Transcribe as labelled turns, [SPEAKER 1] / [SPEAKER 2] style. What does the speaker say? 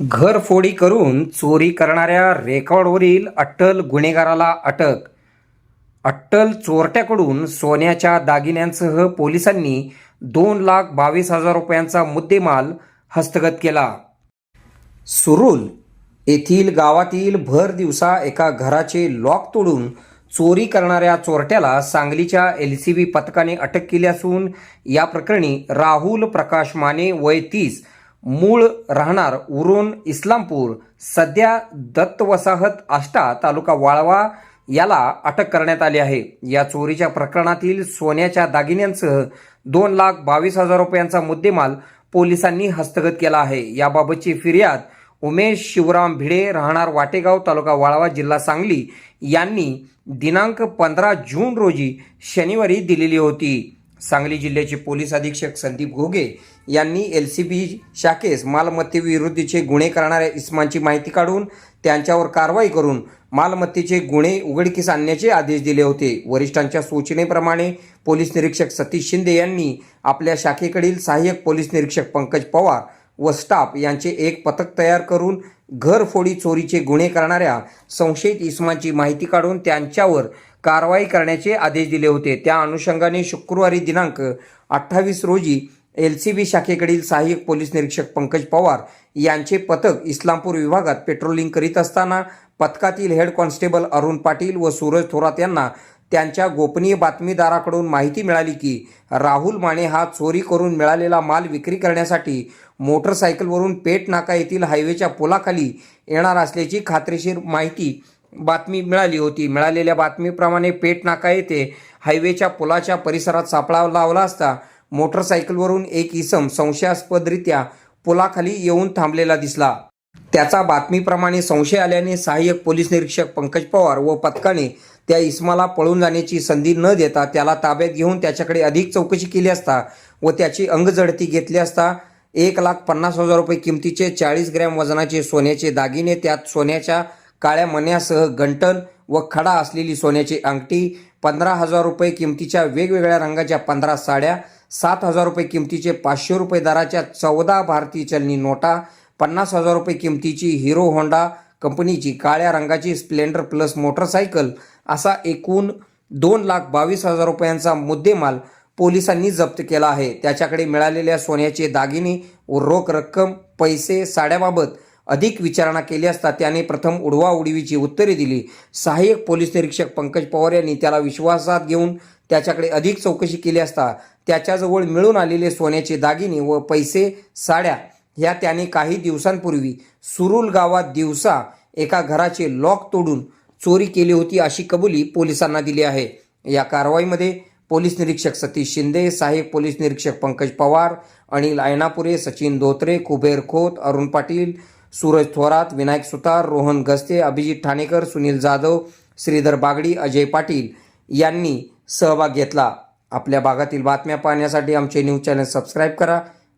[SPEAKER 1] घरफोडी करून चोरी करणाऱ्या रेकॉर्डवरील अट्टल गुन्हेगाराला अटक. अट्टल चोरट्याकडून सोन्याच्या दागिन्यांसह पोलिसांनी दोन लाख बावीस हजार रुपयांचा मुद्देमाल हस्तगत केला. सुरुल येथील गावातील भर दिवसा एका घराचे लॉक तोडून चोरी करणाऱ्या चोरट्याला सांगलीच्या एल सी बी पथकाने अटक केली असून या प्रकरणी राहुल प्रकाश माने वय तीस मूळ राहणार उरून इस्लामपूर. सध्या दत्त वसाहत आष्टा तालुका वाळवा याला अटक करण्यात आली आहे. या चोरीच्या प्रकरणातील सोन्याच्या दागिन्यांसह दोन लाख बावीस हजार रुपयांचा मुद्देमाल पोलिसांनी हस्तगत केला आहे. याबाबतची फिर्याद उमेश शिवराम भिडे राहणार वाटेगाव तालुका वाळवा जिल्हा सांगली यांनी दिनांक पंधरा जून रोजी शनिवारी दिलेली होती. सांगली जिल्ह्याचे पोलीस अधीक्षक संदीप घोगे यांनी एल सी बी शाखेस मालमत्तेविरुद्धचे गुन्हे करणाऱ्या इस्मांची माहिती काढून त्यांच्यावर कारवाई करून मालमत्तेचे गुन्हे उघडकीस आणण्याचे आदेश दिले होते. वरिष्ठांच्या सूचनेप्रमाणे पोलीस निरीक्षक सतीश शिंदे यांनी आपल्या शाखेकडील सहाय्यक पोलीस निरीक्षक पंकज पवार व स्टाफ यांचे एक पथक तयार करून घरफोडी चोरीचे गुन्हे करणाऱ्या संशयित इस्मांची माहिती काढून त्यांच्यावर कारवाई करण्याचे आदेश दिले होते. त्या अनुषंगाने शुक्रवारी दिनांक अठ्ठावीस रोजी एल सी बी शाखेकडील सहाय्यक पोलीस निरीक्षक पंकज पवार यांचे पथक इस्लामपूर विभागात पेट्रोलिंग करीत असताना पथकातील हेड कॉन्स्टेबल अरुण पाटील व सूरज थोरात यांना त्यांच्या गोपनीय बातमीदाराकडून माहिती मिळाली की राहुल माने हा चोरी करून मिळालेला माल विक्री करण्यासाठी मोटरसायकलवरून पेट नाका येथील हायवेच्या पुलाखाली येणार असल्याची खात्रीशीर माहिती बातमी मिळाली होती. मिळालेल्या बातमीप्रमाणे पेट नाका येथे हायवेच्या पुलाच्या परिसरात सापळा लावला असता मोटरसायकलवरून एक इसम संशयास्पदरित्या पुलाखाली येऊन थांबलेला दिसला. त्याचा बातमीप्रमाणे संशय आल्याने सहाय्यक पोलीस निरीक्षक पंकज पवार व पथकाने त्या इस्माला पळून जाण्याची संधी न देता त्याला ताब्यात घेऊन त्याच्याकडे अधिक चौकशी केली असता व त्याची अंगजडती घेतली असता एक लाख पन्नास हजार रुपये किमतीचे चाळीस ग्रॅम वजनाचे सोन्याचे दागिने त्यात सोन्याच्या काळ्या मण्यासह गंटन व खडा असलेली सोन्याची अंगठी पंधरा हजार रुपये किमतीच्या वेगवेगळ्या रंगाच्या पंधरा साड्या सात हजार रुपये किमतीचे पाचशे रुपये दराच्या चौदा भारतीय चलनी नोटा पन्नास हजार रुपये किमतीची हिरो होंडा कंपनीची काळ्या रंगाची स्प्लेंडर प्लस मोटरसायकल असा एकूण दोन लाख बावीस हजार रुपयांचा मुद्देमाल पोलिसांनी जप्त केला आहे. त्याच्याकडे मिळालेल्या सोन्याचे दागिने व रोख रक्कम पैसे साड्याबाबत अधिक विचारणा केली असता त्याने प्रथम उडवाउडवीची उत्तरे दिली. सहाय्यक पोलीस निरीक्षक पंकज पवार यांनी त्याला विश्वासात घेऊन त्याच्याकडे अधिक चौकशी केली असता त्याच्याजवळ मिळून आलेले सोन्याचे दागिने व पैसे साड्या ह्या त्याने काही दिवसांपूर्वी सुरुल गावात दिवसा एका घराचे लॉक तोडून चोरी केली होती अशी कबुली पोलिसांना दिली आहे. या कारवाईमध्ये पोलीस निरीक्षक सतीश शिंदे सहाय्यक पोलीस निरीक्षक पंकज पवार अनिल आयनापुरे सचिन धोत्रे कुबेर खोत अरुण पाटील सूरज थोरात विनायक सुतार रोहन गस्ते अभिजित ठाणेकर सुनील जाधव श्रीधर बागडी अजय पाटील यांनी सहभाग घेतला. आपल्या भागातील बातम्या पाहण्यासाठी आमचे न्यूज चॅनल सबस्क्राईब करा.